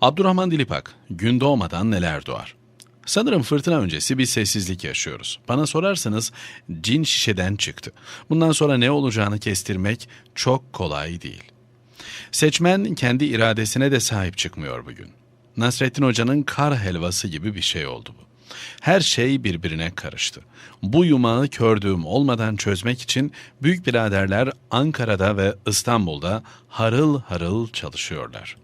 Abdurrahman Dilipak, gün doğmadan neler doğar? Sanırım fırtına öncesi bir sessizlik yaşıyoruz. Bana sorarsanız cin şişeden çıktı. Bundan sonra ne olacağını kestirmek çok kolay değil. Seçmen kendi iradesine de sahip çıkmıyor bugün. Nasrettin Hoca'nın kar helvası gibi bir şey oldu bu. Her şey birbirine karıştı. Bu yumağı kördüğüm olmadan çözmek için büyük biraderler Ankara'da ve İstanbul'da harıl harıl çalışıyorlar.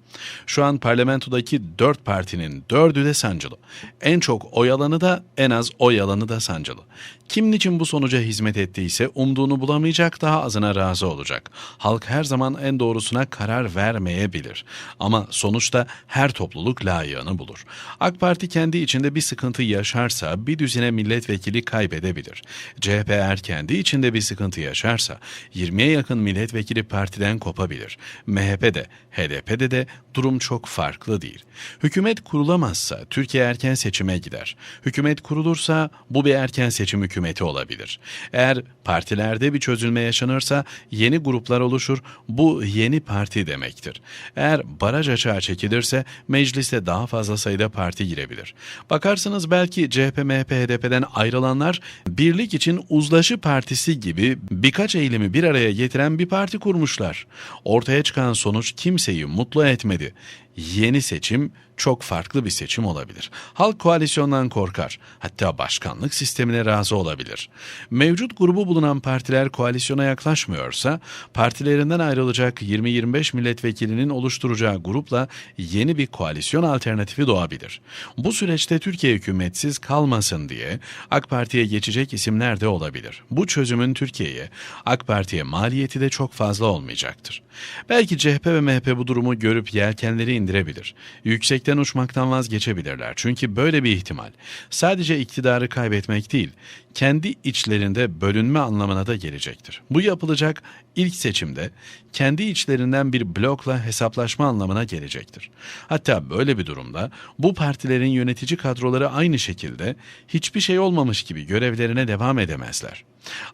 Şu an parlamentodaki dört partinin dördü de sancılı. En çok oy alanı da en az oy alanı da sancılı. Kim niçin bu sonuca hizmet ettiyse umduğunu bulamayacak daha azına razı olacak. Halk her zaman en doğrusuna karar vermeyebilir. Ama sonuçta her topluluk layığını bulur. AK Parti kendi içinde bir sıkıntı yaşarsa bir düzine milletvekili kaybedebilir. CHP eğer kendi içinde bir sıkıntı yaşarsa 20'ye yakın milletvekili partiden kopabilir. MHP'de, HDP'de de durum çok farklı değil. Hükümet kurulamazsa Türkiye erken seçime gider. Hükümet kurulursa bu bir erken seçim hükümeti olabilir. Eğer partilerde bir çözülme yaşanırsa yeni gruplar oluşur. Bu yeni parti demektir. Eğer baraj açığa çekilirse mecliste daha fazla sayıda parti girebilir. Bakarsınız belki CHP, MHP, HDP'den ayrılanlar birlik için uzlaşı partisi gibi birkaç eğilimi bir araya getiren bir parti kurmuşlar. Ortaya çıkan sonuç kimseyi mutlu etmedi. 对。Yeni seçim çok farklı bir seçim olabilir. Halk koalisyondan korkar. Hatta başkanlık sistemine razı olabilir. Mevcut grubu bulunan partiler koalisyona yaklaşmıyorsa partilerinden ayrılacak 20-25 milletvekilinin oluşturacağı grupla yeni bir koalisyon alternatifi doğabilir. Bu süreçte Türkiye hükümetsiz kalmasın diye AK Parti'ye geçecek isimler de olabilir. Bu çözümün Türkiye'ye, AK Parti'ye maliyeti de çok fazla olmayacaktır. Belki CHP ve MHP bu durumu görüp yelkenleri indirebilir. Yüksekten uçmaktan vazgeçebilirler. Çünkü böyle bir ihtimal sadece iktidarı kaybetmek değil, kendi içlerinde bölünme anlamına da gelecektir. Bu yapılacak ilk seçimde kendi içlerinden bir blokla hesaplaşma anlamına gelecektir. Hatta böyle bir durumda bu partilerin yönetici kadroları aynı şekilde hiçbir şey olmamış gibi görevlerine devam edemezler.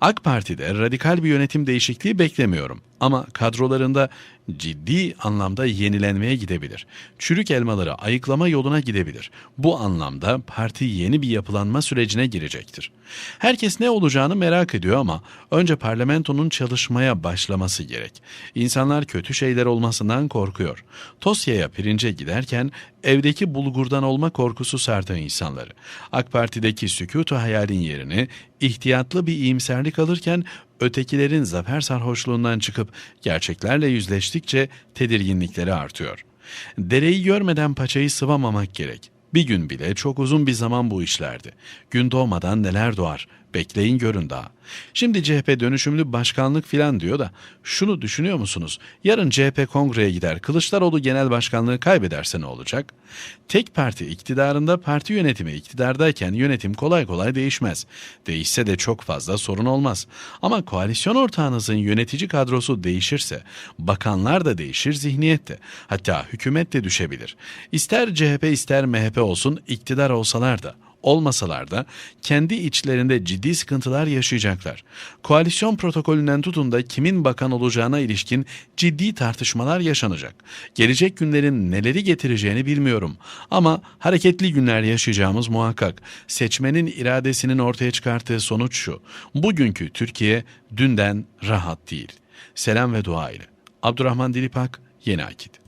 AK Parti'de radikal bir yönetim değişikliği beklemiyorum ama kadrolarında ciddi anlamda yenilenmeye gidebilir. Çürük elmaları ayıklama yoluna gidebilir. Bu anlamda parti yeni bir yapılanma sürecine girecektir. Herkes ne olacağını merak ediyor ama önce parlamentonun çalışmaya başlaması gerek. İnsanlar kötü şeyler olmasından korkuyor. Tosya'ya pirince giderken evdeki bulgurdan olma korkusu sardı insanları. AK Parti'deki sükutu hayalin yerini ihtiyatlı bir iyimserlik alırken ötekilerin zafer sarhoşluğundan çıkıp gerçeklerle yüzleştikçe tedirginlikleri artıyor. Dereyi görmeden paçayı sıvamamak gerek. Bir gün bile çok uzun bir zaman bu işlerdi. Gün doğmadan neler doğar? Bekleyin görün daha. Şimdi CHP dönüşümlü başkanlık filan diyor da şunu düşünüyor musunuz? Yarın CHP kongreye gider Kılıçdaroğlu genel başkanlığı kaybederse ne olacak? Tek parti iktidarında parti yönetimi iktidardayken yönetim kolay kolay değişmez. Değişse de çok fazla sorun olmaz. Ama koalisyon ortağınızın yönetici kadrosu değişirse bakanlar da değişir zihniyet de. Hatta hükümet de düşebilir. İster CHP ister MHP olsun iktidar olsalar da olmasalar da kendi içlerinde ciddi sıkıntılar yaşayacaklar. Koalisyon protokolünden tutun da kimin bakan olacağına ilişkin ciddi tartışmalar yaşanacak. Gelecek günlerin neleri getireceğini bilmiyorum ama hareketli günler yaşayacağımız muhakkak. Seçmenin iradesinin ortaya çıkarttığı sonuç şu. Bugünkü Türkiye dünden rahat değil. Selam ve dua ile. Abdurrahman Dilipak, Yeni Akit.